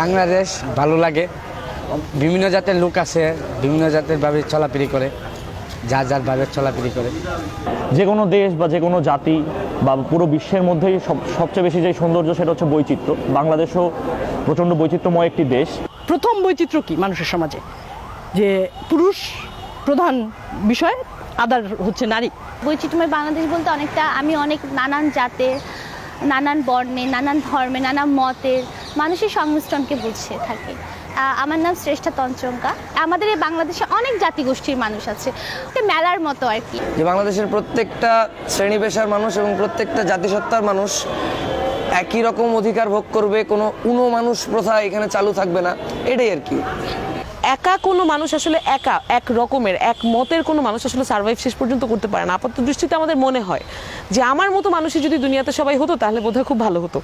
বাংলাদেশ ভালো লাগে। বিভিন্ন জাতের লোক আছে বিভিন্ন জাতের ভাবে চলাফেরি করে যার যার ভাবে চলাফেরি করে। যে কোনো দেশ বা যে কোনো জাতি বা পুরো বিশ্বের মধ্যেই সব সবচেয়ে বেশি যে সৌন্দর্য সেটা হচ্ছে বৈচিত্র্য। বাংলাদেশও প্রচণ্ড বৈচিত্র্যময় একটি দেশ। প্রথম বৈচিত্র্য কি মানুষের সমাজে? যে পুরুষ প্রধান বিষয় আদার হচ্ছে নারী। বৈচিত্র্যময় বাংলাদেশ বলতে অনেকটা আমি অনেক নানান জাতের নানান বর্ণে নানান ধর্মে নানান মতের মানুষের সংমিশ্রণকে বুঝে থাকে। আমার নাম শ্রেষ্ঠা তঞ্চঙ্কা। আমাদের এই বাংলাদেশে অনেক জাতিগোষ্ঠীর মানুষ আছে। মেলার মতো আর কি। যে বাংলাদেশের প্রত্যেকটা শ্রেণি পেশার মানুষ এবং প্রত্যেকটা জাতিসত্তার মানুষ একই রকম অধিকার ভোগ করবে, কোনো উনো মানুষ প্রথা এখানে চালু থাকবে না, এটাই আর কি। একা কোনো মানুষ আসলে একা এক রকমের এক মতের কোনো মানুষ আসলে সার্ভাইভ শেষ পর্যন্ত করতে পারে না। আপাতত দৃষ্টিতে আমাদের মনে হয় যে আমার মতো মানুষই যদি দুনিয়াতে সবাই হতো তাহলে বোধহয় খুব ভালো হতো।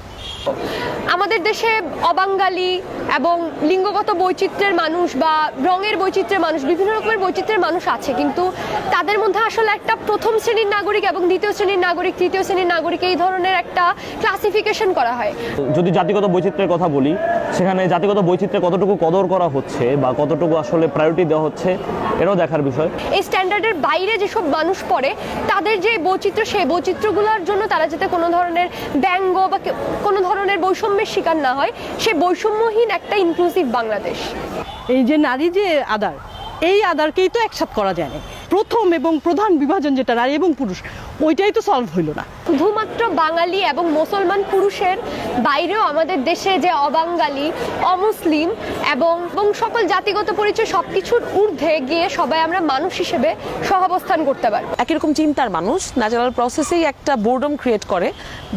আমাদের দেশে অবাঙ্গালি এবং লিঙ্গগত বৈচিত্র্যের মানুষ বা রঙের বৈচিত্র্যের মানুষ বিভিন্ন রকমের বৈচিত্র্যের মানুষ আছে কিন্তু তাদের মধ্যে আসলে একটা প্রথম শ্রেণির নাগরিক এবং দ্বিতীয় শ্রেণির নাগরিক তৃতীয় শ্রেণির নাগরিক এই ধরনের একটা ক্লাসিফিকেশন করা হয়। যদি জাতিগত বৈচিত্র্যের কথা বলি সেখানে জাতিগত বৈচিত্র্যে কতটুকু কদর করা হচ্ছে বা কতটুকু আসলে প্রায়োরিটি দেওয়া হচ্ছে এটাও দেখার বিষয়। এই স্ট্যান্ডার্ডের বাইরে যেসব মানুষ পড়ে তাদের যে বৈচিত্র্য সেই বৈচিত্র্যগুলোর জন্য তারা যাতে কোনো ধরনের ব্যঙ্গ বা কোনো ধরনের বৈষম্যের শিকার না হয় সে বৈষম্যহীন একটা ইনক্লুসিভ বাংলাদেশ। এই যে নারী যে আদার এই আদারকেই তো একসাথ করা যায় না। প্রথম এবং প্রধান বিভাজন যেটা নারী এবং পুরুষ ওইটাই তো সলভ হইল না। শুধুমাত্র বাঙালি এবং মুসলমান পুরুষের বাইরেও আমাদের দেশে যে অবাঙালি অমুসলিম এবং এবং সকল জাতিগত পরিচয় সব কিছুর ঊর্ধ্বে গিয়ে সবাই আমরা মানুষ হিসেবে সহাবস্থান করতে পারি একই রকম চিন্তার মানুষ ন্যাচারাল প্রসেসেই একটা বোর্ডম ক্রিয়েট করে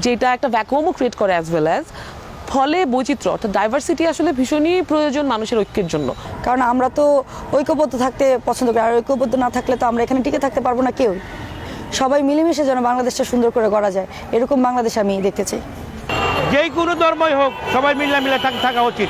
যেটা একটা ভ্যাকুয়ামও ক্রিয়েট করে অ্যাজ ওয়েল অ্যাজ ফলে বৈচিত্র্য অর্থাৎ ডাইভার্সিটি আসলে ভীষণই প্রয়োজন মানুষের ঐক্যের জন্য। কারণ আমরা তো ঐক্যবদ্ধ থাকতে পছন্দ করি আর ঐক্যবদ্ধ না থাকলে তো আমরা এখানে টিকে থাকতে পারব না কেউ। সবাই মিলেমিশে যেন বাংলাদেশটা সুন্দর করে গড়া যায় এরকম বাংলাদেশ আমি দেখতে চাই। যেই কোনো ধর্মই হোক সবাই মিলে মিলে থাকা উচিত।